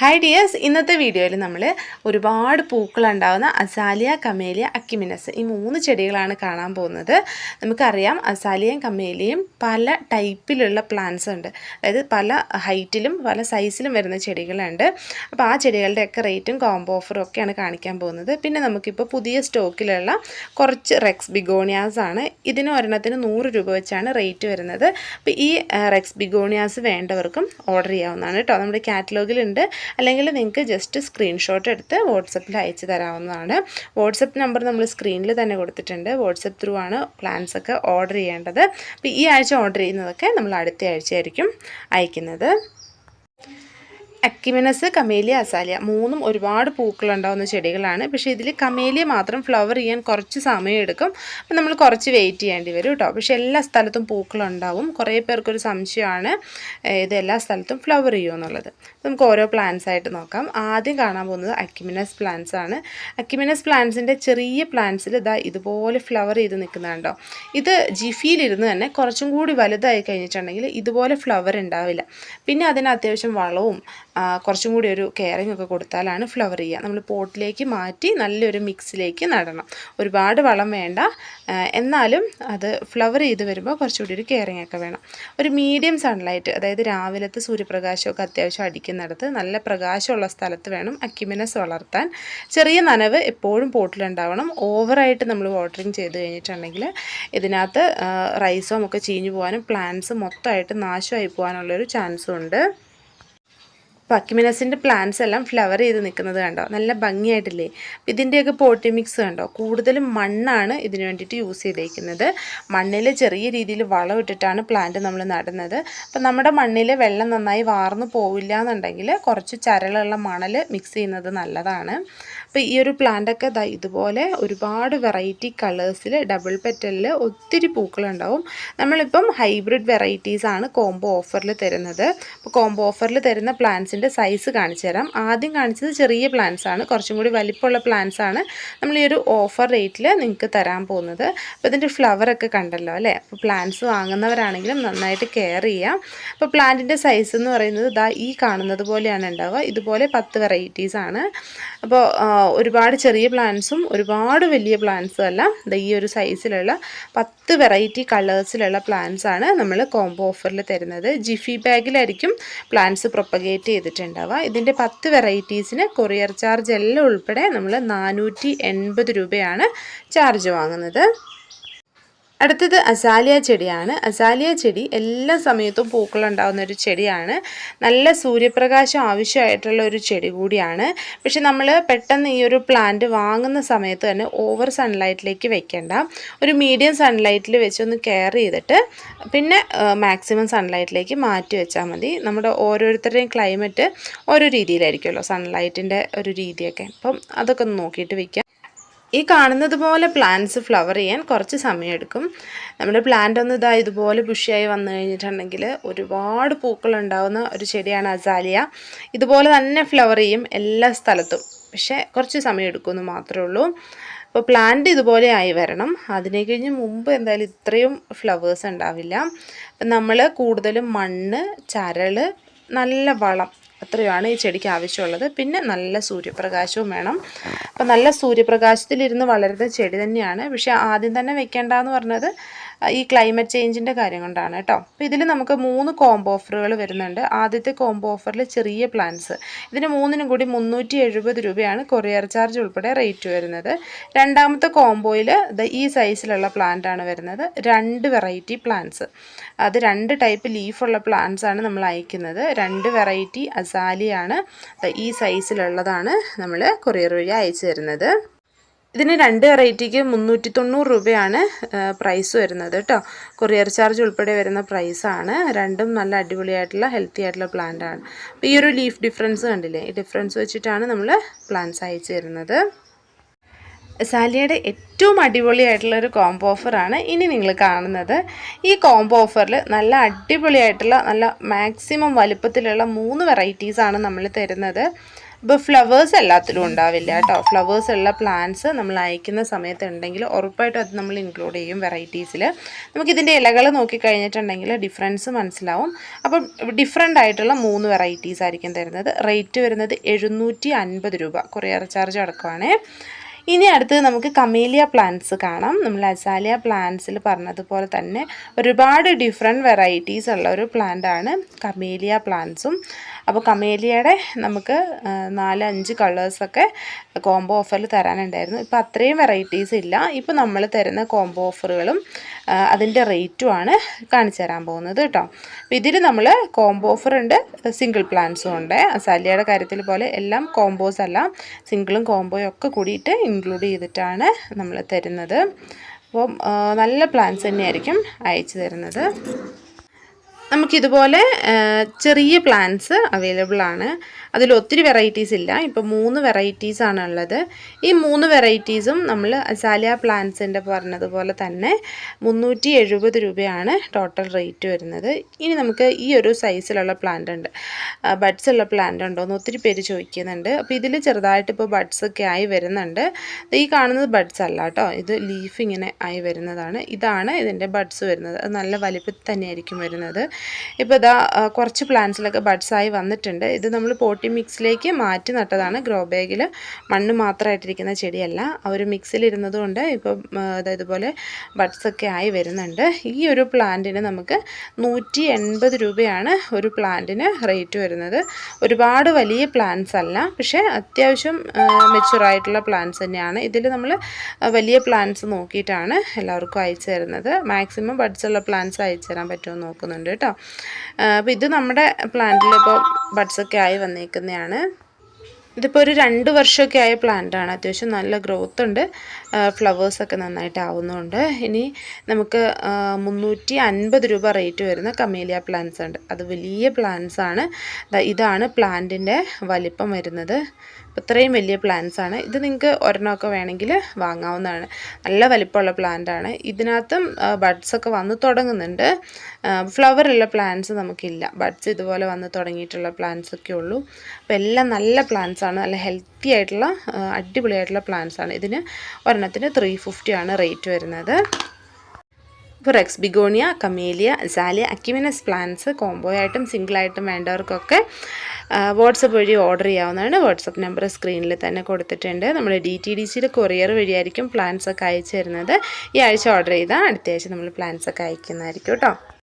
Hi dears ഇന്നത്തെ വീഡിയോയിൽ നമ്മൾ ഒരുപാട് പൂക്കളുണ്ടാകുന്ന അസാലിയ കമേലിയ അക്കിമിനസ് ഈ മൂന്ന് ചെടികളാണ് കാണാൻ പോകുന്നത്. നമുക്കറിയാം അസാലിയയും കമേലിയും പല ടൈപ്പിലുള്ള പ്ലാന്റ്സ് ഉണ്ട്. അതായത് പല ഹൈറ്റിലും പല സൈസിലും വരുന്ന ചെടികളുണ്ട്. അപ്പോൾ ആ ചെടികളുടെയൊക്കെ റേറ്റും കോംബോ ഓഫറും ഒക്കെയാണ് കാണിക്കാൻ പോകുന്നത്. പിന്നെ നമുക്കിപ്പോൾ പുതിയ സ്റ്റോക്കിലുള്ള കുറച്ച് റെക്സ് ബിഗോണിയാസ് ആണ്. ഇതിന് ഒരെണ്ണത്തിന് നൂറ് രൂപ വെച്ചാണ് റേറ്റ് വരുന്നത്. അപ്പോൾ ഈ റെക്സ് ബിഗോണിയാസ് വേണ്ടവർക്കും ഓർഡർ ചെയ്യാവുന്നതാണ് കേട്ടോ. നമ്മുടെ കാറ്റലോഗിലുണ്ട് അല്ലെങ്കിൽ നിങ്ങൾക്ക് ജസ്റ്റ് സ്ക്രീൻഷോട്ട് എടുത്ത് വാട്സപ്പിൽ അയച്ചു തരാവുന്നതാണ്. വാട്സപ്പ് നമ്പർ നമ്മൾ സ്ക്രീനിൽ തന്നെ കൊടുത്തിട്ടുണ്ട്. വാട്സപ്പ് ത്രൂ ആണ് പ്ലാൻസ് ഒക്കെ ഓർഡർ ചെയ്യേണ്ടത്. അപ്പോൾ ഈ ആഴ്ച ഓർഡർ ചെയ്യുന്നതൊക്കെ നമ്മൾ അടുത്ത ആഴ്ചയായിരിക്കും അയക്കുന്നത്. അക്കിമിനസ് കമേലിയ അസാലിയ മൂന്നും ഒരുപാട് പൂക്കളുണ്ടാവുന്ന ചെടികളാണ്. പക്ഷേ ഇതിൽ കമേലിയ മാത്രം ഫ്ലവർ ചെയ്യാൻ കുറച്ച് സമയം എടുക്കും അപ്പം നമ്മൾ കുറച്ച് വെയിറ്റ് ചെയ്യേണ്ടി വരും കേട്ടോ പക്ഷേ എല്ലാ സ്ഥലത്തും പൂക്കളുണ്ടാവും. കുറേ പേർക്കൊരു സംശയമാണ് ഇത് എല്ലാ സ്ഥലത്തും ഫ്ലവർ ചെയ്യുമോ എന്നുള്ളത്. നമുക്ക് ഓരോ പ്ലാന്റ്സ് ആയിട്ട് നോക്കാം. ആദ്യം കാണാൻ പോകുന്നത് അക്കിമിനസ് പ്ലാന്റ്സ് ആണ്. അക്കിമിനസ് പ്ലാന്റ്സിന്റെ ചെറിയ പ്ലാന്റ്സിൽ ഇതാ ഇതുപോലെ ഫ്ലവർ ചെയ്ത് നിൽക്കുന്നുണ്ടോ ഇത് ജിഫിയിലിരുന്ന് തന്നെ കുറച്ചും കൂടി വലുതായി കഴിഞ്ഞിട്ടുണ്ടെങ്കിൽ ഇതുപോലെ ഫ്ലവർ ഉണ്ടാവില്ല. പിന്നെ അതിന് അത്യാവശ്യം വളവും കുറച്ചും കൂടി ഒരു കെയറിങ് ഒക്കെ കൊടുത്താലാണ് ഫ്ലവർ ചെയ്യുക. നമ്മൾ പോട്ടിലേക്ക് മാറ്റി നല്ലൊരു മിക്സിലേക്ക് നടണം. ഒരുപാട് വളം വേണ്ട. എന്നാലും അത് ഫ്ലവർ ചെയ്ത് വരുമ്പോൾ കുറച്ചുകൂടി ഒരു കെയറിങ് ഒക്കെ വേണം. ഒരു മീഡിയം സൺലൈറ്റ് അതായത് രാവിലത്തെ സൂര്യപ്രകാശമൊക്കെ അത്യാവശ്യം അടിക്കുന്നിടത്ത് നല്ല പ്രകാശമുള്ള സ്ഥലത്ത് വേണം അക്യുമിനസ് വളർത്താൻ. ചെറിയ നനവ് എപ്പോഴും പോട്ടിലുണ്ടാവണം. ഓവറായിട്ട് നമ്മൾ വാട്ടറിങ് ചെയ്ത് കഴിഞ്ഞിട്ടുണ്ടെങ്കിൽ ഇതിനകത്ത് റൈസോം ഒക്കെ ചീഞ്ഞു പോകാനും പ്ലാന്റ്സ് മൊത്തമായിട്ട് നാശമായി പോകാനുള്ളൊരു ചാൻസും ഉണ്ട്. പക്കിമിനസിന്റെ പ്ലാന്റ്സ് എല്ലാം ഫ്ലവർ ചെയ്ത് നിൽക്കുന്നത് കണ്ടോ? നല്ല ഭംഗിയായിട്ടില്ലേ? അപ്പോൾ ഇതിന്റെയൊക്കെ പോട്ടി മിക്സ് കണ്ടോ? കൂടുതലും മണ്ണാണ് ഇതിന് വേണ്ടിയിട്ട് യൂസ് ചെയ്തേക്കുന്നത്. മണ്ണിൽ ചെറിയ രീതിയിൽ വളം ഇട്ടിട്ടാണ് പ്ലാന്റ് നമ്മൾ നടുന്നത്. അപ്പോൾ നമ്മുടെ മണ്ണിൽ വെള്ളം നന്നായി വാർന്നു പോവില്ല എന്നുണ്ടെങ്കിൽ കുറച്ച് ചരളുള്ള മണൽ മിക്സ് ചെയ്യുന്നത് നല്ലതാണ്. അപ്പോൾ ഈ ഒരു പ്ലാന്റൊക്കെ ഇതുപോലെ ഒരുപാട് വെറൈറ്റി കളേഴ്സിൽ ഡബിൾ പെറ്റലിൽ ഒത്തിരി പൂക്കളുണ്ടാവും. നമ്മളിപ്പം ഹൈബ്രിഡ് വെറൈറ്റീസാണ് കോംബോ ഓഫറിൽ തരുന്നത്. അപ്പോൾ കോംബോ ഓഫറിൽ തരുന്ന പ്ലാന്റ്സിന്റെ സൈസ് കാണിച്ചു തരാം. ആദ്യം കാണിച്ചത് ചെറിയ പ്ലാന്റ്സ് ആണ്. കുറച്ചും കൂടി വലിപ്പമുള്ള പ്ലാന്റ്സ് ആണ്. നമ്മൾ ഈ ഒരു ഓഫർ റേറ്റിൽ നിങ്ങൾക്ക് തരാൻ പോകുന്നത്. അപ്പോൾ ഇതിന്റെ ഫ്ലവറൊക്കെ കണ്ടല്ലോ അല്ലേ? അപ്പോൾ പ്ലാന്റ്സ് വാങ്ങുന്നവരാണെങ്കിലും നന്നായിട്ട് കെയർ ചെയ്യാം. അപ്പോൾ പ്ലാന്റിന്റെ സൈസ് എന്ന് പറയുന്നത് ഇതാ ഈ കാണുന്നത് പോലെയാണ് ഉണ്ടാവുക. ഇതുപോലെ പത്ത് വെറൈറ്റീസാണ് അപ്പോൾ ഒരുപാട് ചെറിയ പ്ലാന്റ്സും ഒരുപാട് വലിയ പ്ലാന്റ്സും അല്ല ഈ ഒരു സൈസിലുള്ള പത്ത് വെറൈറ്റി കളേഴ്സിലുള്ള ആണ് നമ്മൾ കോംബോ ഓഫറിൽ തരുന്നത്. ജിഫി ബാഗിലായിരിക്കും പ്ലാന്റ്സ് പ്രൊപ്പഗേറ്റ് ചെയ്തിട്ടുണ്ടാവുക. ഇതിന്റെ പത്ത് വെറൈറ്റീസിന് കൊറിയർ ചാർജ് എല്ലാം ഉൾപ്പെടെ നമ്മൾ നാനൂറ്റി രൂപയാണ് ചാർജ് വാങ്ങുന്നത്. അടുത്തത് അസാലിയ ചെടിയാണ്. അസാലിയ ചെടി എല്ലാ സമയത്തും പൂക്കളുണ്ടാകുന്ന ഒരു ചെടിയാണ്. നല്ല സൂര്യപ്രകാശം ആവശ്യമായിട്ടുള്ള ഒരു ചെടി കൂടിയാണ്. പക്ഷെ നമ്മൾ പെട്ടെന്ന് ഈ ഒരു പ്ലാന്റ് വാങ്ങുന്ന സമയത്ത് തന്നെ ഓവർ സൺലൈറ്റിലേക്ക് വെക്കേണ്ട. ഒരു മീഡിയം സൺലൈറ്റിൽ വെച്ചൊന്ന് കെയർ ചെയ്തിട്ട് പിന്നെ മാക്സിമം സൺലൈറ്റിലേക്ക് മാറ്റി വെച്ചാൽ മതി. നമ്മുടെ ഓരോരുത്തരുടെയും ക്ലൈമറ്റ് ഓരോ രീതിയിലായിരിക്കുമല്ലോ സൺലൈറ്റിന്റെ ഒരു രീതിയൊക്കെ. അപ്പം അതൊക്കെ ഒന്ന് നോക്കിയിട്ട് വെക്കാം. ഈ കാണുന്നത് പോലെ പ്ലാന്റ്സ് ഫ്ലവർ ചെയ്യാൻ കുറച്ച് സമയമെടുക്കും. നമ്മുടെ പ്ലാന്റ് ഒന്ന് ഇതാ ഇതുപോലെ ബുഷിയായി വന്നു കഴിഞ്ഞിട്ടുണ്ടെങ്കിൽ ഒരുപാട് പൂക്കൾ ഉണ്ടാവുന്ന ഒരു ചെടിയാണ് അസാലിയ ഇതുപോലെ തന്നെ ഫ്ലവർ ചെയ്യും എല്ലാ സ്ഥലത്തും. പക്ഷേ കുറച്ച് സമയം എടുക്കുമെന്ന് മാത്രമേ ഉള്ളൂ. അപ്പോൾ പ്ലാന്റ് ഇതുപോലെ ആയി വരണം. അതിനെ കഴിഞ്ഞ് മുമ്പ് എന്തായാലും ഇത്രയും ഫ്ലവേഴ്സ് ഉണ്ടാവില്ല. നമ്മൾ കൂടുതലും മണ്ണ് ചരൾ നല്ല വളം അത്രയുമാണ് ഈ ചെടിക്ക് ആവശ്യമുള്ളത്. പിന്നെ നല്ല സൂര്യപ്രകാശവും വേണം. അപ്പം നല്ല സൂര്യപ്രകാശത്തിലിരുന്ന് വളരുന്ന ചെടി തന്നെയാണ്. പക്ഷേ ആദ്യം തന്നെ വെക്കേണ്ടതെന്ന് പറഞ്ഞത് ഈ ക്ലൈമറ്റ് ചേഞ്ചിന്റെ കാര്യം കൊണ്ടാണ് കേട്ടോ. അപ്പോൾ ഇതിൽ നമുക്ക് മൂന്ന് കോംബോ ഓഫറുകൾ വരുന്നുണ്ട്. ആദ്യത്തെ കോംബോ ഓഫറിൽ ചെറിയ പ്ലാന്റ്സ് ഇതിന് മൂന്നിനും കൂടി മുന്നൂറ്റി എഴുപത് രൂപയാണ് കൊറിയർ ചാർജ് ഉൾപ്പെടെ റേറ്റ് വരുന്നത്. രണ്ടാമത്തെ കോംബോയിൽ ഈ സൈസിലുള്ള പ്ലാന്റ് ആണ് വരുന്നത്. രണ്ട് വെറൈറ്റി പ്ലാന്റ്സ് അത് രണ്ട് ടൈപ്പ് ലീഫുള്ള പ്ലാന്റ്സ് ആണ് നമ്മൾ അയക്കുന്നത്. രണ്ട് വെറൈറ്റി അസാലിയാണ് ദാ ഈ സൈസിലുള്ളതാണ് നമ്മൾ കൊറിയർ വഴി അയച്ചു തരുന്നത്. ഇതിന് രണ്ട് വെറൈറ്റിക്ക് മുന്നൂറ്റി തൊണ്ണൂറ് രൂപയാണ് പ്രൈസ് വരുന്നത് കേട്ടോ കൊറിയർ ചാർജ് ഉൾപ്പെടെ വരുന്ന പ്രൈസാണ് രണ്ടും നല്ല അടിപൊളിയായിട്ടുള്ള ഹെൽത്തി ആയിട്ടുള്ള പ്ലാന്റ് ആണ്. അപ്പോൾ ഈ ഒരു ലീഫ് ഡിഫറൻസ് കണ്ടില്ലേ? ഈ ഡിഫറൻസ് വെച്ചിട്ടാണ് നമ്മൾ പ്ലാന്റ്സ് അയച്ചു തരുന്നത്. സാലിയയുടെ ഏറ്റവും അടിപൊളിയായിട്ടുള്ള ഒരു കോംബോ ഓഫറാണ് ഇനി നിങ്ങൾ കാണുന്നത്. ഈ കോംബോ ഓഫറിൽ നല്ല അടിപൊളിയായിട്ടുള്ള നല്ല മാക്സിമം വലുപ്പത്തിലുള്ള മൂന്ന് വെറൈറ്റീസാണ് നമ്മൾ തരുന്നത്. ഇപ്പോൾ ഫ്ലവേഴ്സ് എല്ലാത്തിലും ഉണ്ടാവില്ല കേട്ടോ. ഫ്ലവേഴ്സ് ഉള്ള പ്ലാന്റ്സ് നമ്മൾ അയക്കുന്ന സമയത്ത് ഉണ്ടെങ്കിൽ ഉറപ്പായിട്ടും അത് നമ്മൾ ഇൻക്ലൂഡ് ചെയ്യും വെറൈറ്റീസിൽ നമുക്കിതിന്റെ ഇലകൾ നോക്കിക്കഴിഞ്ഞിട്ടുണ്ടെങ്കിൽ ഡിഫറൻസ് മനസ്സിലാവും. അപ്പം ഡിഫറെന്റ് ആയിട്ടുള്ള മൂന്ന് വെറൈറ്റീസ് ആയിരിക്കും തരുന്നത്. റേറ്റ് വരുന്നത് എഴുന്നൂറ്റി രൂപ. കൊറിയർ ചാർജ് അടക്കമാണേ. ഇനി അടുത്ത് നമുക്ക് കമേലിയ പ്ലാന്റ്സ് കാണാം. നമ്മൾ അസാലിയ പ്ലാന്റ്സിൽ പറഞ്ഞതുപോലെ തന്നെ ഒരുപാട് ഡിഫറെന്റ് വെറൈറ്റീസ് ഉള്ള ഒരു പ്ലാന്റ് ആണ് കമേലിയ പ്ലാന്റ്സും അപ്പോൾ കമേലിയയുടെ നമുക്ക് നാല് അഞ്ച് കളേഴ്സൊക്കെ കോംബോ ഓഫറിൽ തരാനുണ്ടായിരുന്നു. ഇപ്പോൾ അത്രയും വെറൈറ്റീസ് ഇല്ല. ഇപ്പോൾ നമ്മൾ തരുന്ന കോംബോ ഓഫറുകളും അതിന്റെ റേറ്റുമാണ് കാണിച്ചു തരാൻ പോകുന്നത് കേട്ടോ അപ്പോൾ ഇതിൽ നമ്മൾ കോംബോ ഓഫർ ഉണ്ട് സിംഗിൾ പ്ലാൻസും ഉണ്ട്. അസാലിയയുടെ കാര്യത്തിൽ പോലെ എല്ലാം കോംബോസ് അല്ല. സിംഗിളും കോംബോയും ഒക്കെ കൂടിയിട്ട് ഇൻക്ലൂഡ് ചെയ്തിട്ടാണ് നമ്മൾ തരുന്നത്. അപ്പം നല്ല പ്ലാൻസ് തന്നെയായിരിക്കും അയച്ചു തരുന്നത്. നമുക്കിതുപോലെ ചെറിയ പ്ലാന്റ്സ് അവൈലബിൾ ആണ്. അതിൽ ഒത്തിരി വെറൈറ്റീസ് ഇല്ല. ഇപ്പോൾ മൂന്ന് വെറൈറ്റീസ് ആണ് ഉള്ളത്. ഈ മൂന്ന് വെറൈറ്റീസും നമ്മൾ അസാലിയ പ്ലാന്റ്സിന്റെ പറഞ്ഞതുപോലെ തന്നെ മുന്നൂറ്റി എഴുപത് രൂപയാണ് ടോട്ടൽ റേറ്റ് വരുന്നത്. ഇനി നമുക്ക് ഈ ഒരു സൈസിലുള്ള പ്ലാന്റ് ഉണ്ട്. ബഡ്സ് ഉള്ള പ്ലാന്റ് ഉണ്ടോ എന്ന് ഒത്തിരി പേര് ചോദിക്കുന്നുണ്ട്. അപ്പോൾ ഇതിൽ ചെറുതായിട്ട് ഇപ്പോൾ ബഡ്സ് ഒക്കെ ആയി വരുന്നുണ്ട്. ഈ കാണുന്നത് ബഡ്സ് അല്ല കേട്ടോ. ഇത് ലീഫ് ഇങ്ങനെ ആയി വരുന്നതാണ്. ഇതാണ് ഇതിന്റെ ബഡ്സ് വരുന്നത്. അത് നല്ല വലിപ്പത്തിൽ തന്നെയായിരിക്കും വരുന്നത്. ഇപ്പോൾ ഇതാ കുറച്ച് പ്ലാന്റ്സിലൊക്കെ ബഡ്സായി വന്നിട്ടുണ്ട്. ഇത് നമ്മൾ പോട്ടി മിക്സിലേക്ക് മാറ്റി നട്ടതാണ്. ഗ്രോ ബാഗിൽ മണ്ണ് മാത്രമായിട്ടിരിക്കുന്ന ചെടിയല്ല. ആ ഒരു മിക്സിലിരുന്നത് കൊണ്ട് അതായത് ഇതുപോലെ ബഡ്സൊക്കെ ആയി വരുന്നുണ്ട്. ഈ ഒരു പ്ലാന്റിന് നമുക്ക് നൂറ്റി എൺപത് രൂപയാണ് ഒരു പ്ലാന്റിന് റേറ്റ് വരുന്നത്. ഒരുപാട് വലിയ പ്ലാന്റ്സ് അല്ല പക്ഷേ അത്യാവശ്യം മെച്ചുറായിട്ടുള്ള പ്ലാന്റ്സ് തന്നെയാണ്. ഇതിൽ നമ്മൾ വലിയ പ്ലാന്റ്സ് നോക്കിയിട്ടാണ് എല്ലാവർക്കും അയച്ചു തരുന്നത്. മാക്സിമം ബഡ്സുള്ള പ്ലാന്റ്സ് അയച്ചു തരാൻ പറ്റുമെന്ന് നോക്കുന്നുണ്ട് കേട്ടോ. അപ്പോൾ ഇത് നമ്മുടെ പ്ലാന്റിൽ ഇപ്പോൾ ബഡ്സ് ഒക്കെ ആയി വന്നേക്കുന്നതാണ്. ഇതിപ്പോൾ ഒരു രണ്ട് വർഷമൊക്കെ ആയ പ്ലാന്റാണ് അത്യാവശ്യം നല്ല ഗ്രോത്ത് ഉണ്ട്. ഫ്ലവേഴ്സൊക്കെ നന്നായിട്ട് ആവുന്നുണ്ട്. ഇനി നമുക്ക് മുന്നൂറ്റി അൻപത് രൂപ റേറ്റ് വരുന്ന കമേലിയ പ്ലാന്റ്സ് ഉണ്ട്. അത് വലിയ പ്ലാന്റ്സ് ആണ്. ഇതാണ് പ്ലാന്റിന്റെ വലിപ്പം വരുന്നത്. ഇത്രയും വലിയ പ്ലാന്റ്സ് ആണ്. ഇത് നിങ്ങൾക്ക് ഒരെണ്ണമൊക്കെ വേണമെങ്കിൽ വാങ്ങാവുന്നതാണ്. നല്ല വലിപ്പമുള്ള പ്ലാന്റ് ആണ്. ഇതിനകത്തും ബഡ്സൊക്കെ വന്ന് തുടങ്ങുന്നുണ്ട്. ഫ്ലവറുള്ള പ്ലാന്റ്സ് നമുക്കില്ല. ബഡ്സ് ഇതുപോലെ വന്ന് തുടങ്ങിയിട്ടുള്ള പ്ലാന്റ്സ് ഒക്കെ ഉള്ളൂ. അപ്പോൾ എല്ലാം നല്ല പ്ലാന്റ്സ് ആണ്. നല്ല ഹെൽത്തി ആയിട്ടുള്ള അടിപൊളിയായിട്ടുള്ള പ്ലാന്റ്സ് ആണ്. ഇതിന് ഒരെണ്ണത്തിന് ത്രീ ഫിഫ്റ്റി ആണ് റേറ്റ് വരുന്നത്. റെക്സ് ബിഗോണിയ കമേലിയ സാലിയ അക്യുമിനസ് പ്ലാന്റ്സ് കോംബോ ആയിട്ടും സിംഗിളായിട്ടും വേണ്ടവർക്കൊക്കെ വാട്സപ്പ് വഴി ഓർഡർ ചെയ്യാവുന്നതാണ്. വാട്സപ്പ് നമ്പർ സ്ക്രീനിൽ തന്നെ കൊടുത്തിട്ടുണ്ട്. നമ്മൾ ഡി ടി ഡി സിയിൽ കൊറിയർ വഴിയായിരിക്കും പ്ലാന്റ്സ് ഒക്കെ അയച്ചു തരുന്നത്. ഈ ആഴ്ച ഓർഡർ ചെയ്താൽ അടുത്ത ആഴ്ച നമ്മൾ പ്ലാന്റ്സ് ഒക്കെ അയക്കുന്നതായിരിക്കും കേട്ടോ.